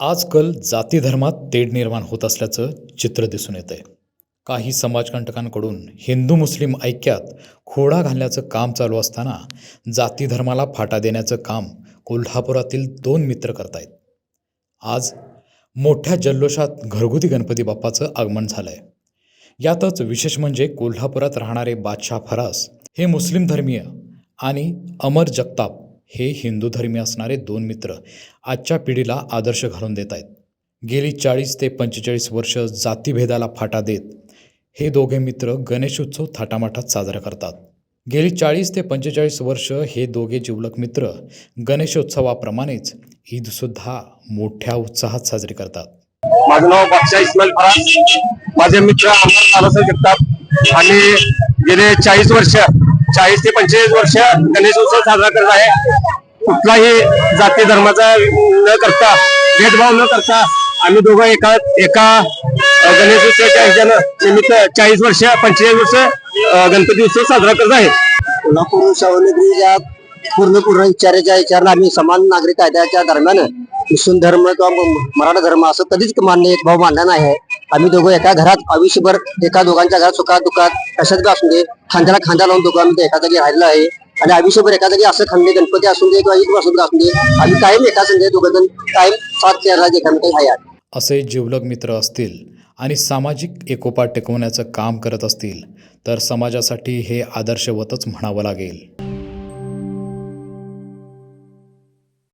आजकाल जाती धर्मात तेढ निर्माण होत असल्याचं चित्र दिसून येतं आहे काही समाजकंटकांकडून हिंदू मुस्लिम ऐक्यात खोडा घालण्याचं काम चालू असताना जाती धर्माला फाटा देण्याचं काम कोल्हापुरातील दोन मित्र करतायत. आज मोठ्या जल्लोषात घरगुती गणपती बाप्पाचं आगमन झालं आहे यातच विशेष म्हणजे कोल्हापुरात राहणारे बादशाह फरास हे मुस्लिम धर्मीय आणि अमर जगताप हे हिंदू धर्मी असणारे दोन मित्र आजच्या पिढीला आदर्श घालून देत आहेत. गेली चाळीस ते पंचेचाळीस वर्ष जातीभेदाला फाटा देत हे दोघे मित्र गणेशोत्सव थाटामाटात साजरा करतात. गेली चाळीस ते पंचेचाळीस वर्ष हे दोघे जिवलक मित्र गणेशोत्सवाप्रमाणेच ईदसुद्धा मोठ्या उत्साहात साजरी करतात. माझं नाव बादशाह इस्माईल फराज. माझे मित्र आमदार जगताप. आणि गेले चाळीस वर्ष चाळीस ते पंचेचाळीस वर्ष गणेशोत्सव साजरा करत आहे. कुठलाही जाती धर्माचा न करता भेदभाव न करता आम्ही दोघं एका एका गणेश गणेशोत्सवाच्या ह्याच्यानं निमित्त चाळीस वर्ष पंचेचाळीस वर्ष गणपती उत्सव साजरा करत आहे. कोल्हापूर सवलगीच्या पूर्ण पूर्ण विचाराच्या विचारानं आम्ही समान नागरिक कायद्याच्या दरम्यान मुस्लिम धर्म किंवा मराठा धर्म असं कधीच मान्य भाव मानला नाही आहे. आम्ही दोघं एका घरात आयुष्यभर एका दोघांच्या घरात सुखात दुखात कशात बी असू दे. खांद्याला खांदा लावून दोघं आम्ही एका जागी राहिलेलो आहे. आणि आयुष्यभर एका जागी असं खांदे गणपती असू दे किंवा ईद असू असू दे आम्ही कायम एका संघ दोघं जण कायम साथ केला आहे. असे जिवलग मित्र असतील आणि सामाजिक एकोपा टिकवण्याचं काम करत असतील तर समाजासाठी हे आदर्शवतच म्हणावं लागेल.